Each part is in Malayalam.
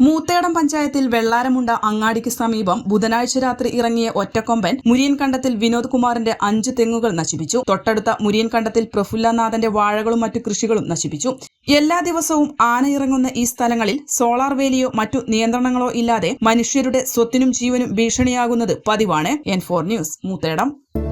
Moothedam പഞ്ചായത്തിൽ വെള്ളാരമുണ്ട അങ്ങാടിക്ക് സമീപം ബുധനാഴ്ച രാത്രി ഇറങ്ങിയ ഒറ്റക്കൊമ്പൻ മുരിയൻകണ്ടത്തിൽ വിനോദ് കുമാറിന്റെ അഞ്ച് തെങ്ങുകൾ നശിപ്പിച്ചു. തൊട്ടടുത്ത മുരിയൻകണ്ടത്തിൽ പ്രഫുല്ലനാഥന്റെ വാഴകളും മറ്റു കൃഷികളും നശിപ്പിച്ചു. എല്ലാ ദിവസവും ആന ഇറങ്ങുന്ന ഈ സ്ഥലങ്ങളിൽ സോളാർ വേലിയോ മറ്റു നിയന്ത്രണങ്ങളോ ഇല്ലാതെ മനുഷ്യരുടെ സ്വത്തിനും ജീവനും ഭീഷണിയാകുന്നത് പതിവാണ്. N four news Moothedam.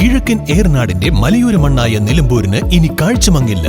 കിഴക്കൻ ഏർനാടിന്റെ മലയോര മണ്ണായ നിലമ്പൂരിന് ഇനി കാഴ്ചമങ്ങില്ല.